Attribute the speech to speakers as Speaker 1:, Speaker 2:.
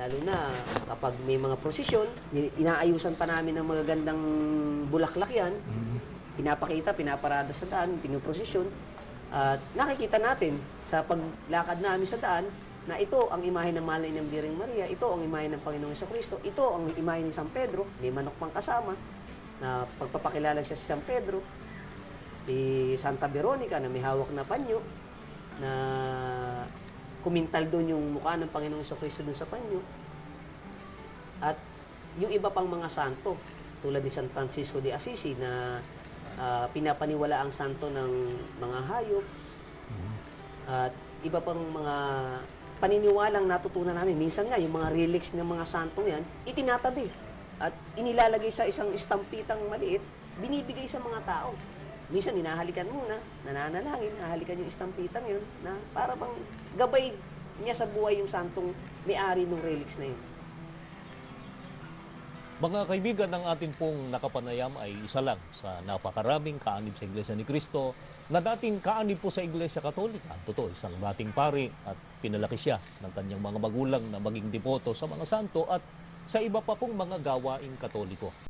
Speaker 1: Lalo na kapag may mga prosesyon, inaayusan pa namin ng mga gandang bulaklak yan. Pinapakita, pinaparada sa daan, pinuprosesyon. At nakikita natin sa paglakad namin sa daan na ito ang imahe ng Malay ng Biring Maria, ito ang imahe ng Panginoong Sa Kristo, ito ang imahe ni San Pedro, may manok pang kasama, na pagpapakilala siya si San Pedro, si Santa Veronica na may hawak na panyo, na kumintal doon yung mukha ng Panginoong Kristo doon sa panyo. At yung iba pang mga santo, tulad ni San Francisco de Assisi na ah, pinapaniwala ang santo ng mga hayop. At iba pang mga paniniwalang natutunan namin. Minsan nga, yung mga relics ng mga santong yan, itinatabi. At inilalagay sa isang estampitang maliit, binibigay sa mga tao. Minsan, hinahalikan muna, nananalangin, hahalikan yung estampitang yun, na para bang gabay niya sa buhay yung santong may-ari ng relics na yun.
Speaker 2: Mga kaibigan, ang atin pong nakapanayam ay isa lang sa napakaraming kaanib sa Iglesia ni Cristo na dating kaanib po sa Iglesia Katolika. Totoo, isang dating pari at pinalaki siya ng kanyang mga magulang na maging devoto sa mga santo at sa iba pa pong mga gawaing katoliko.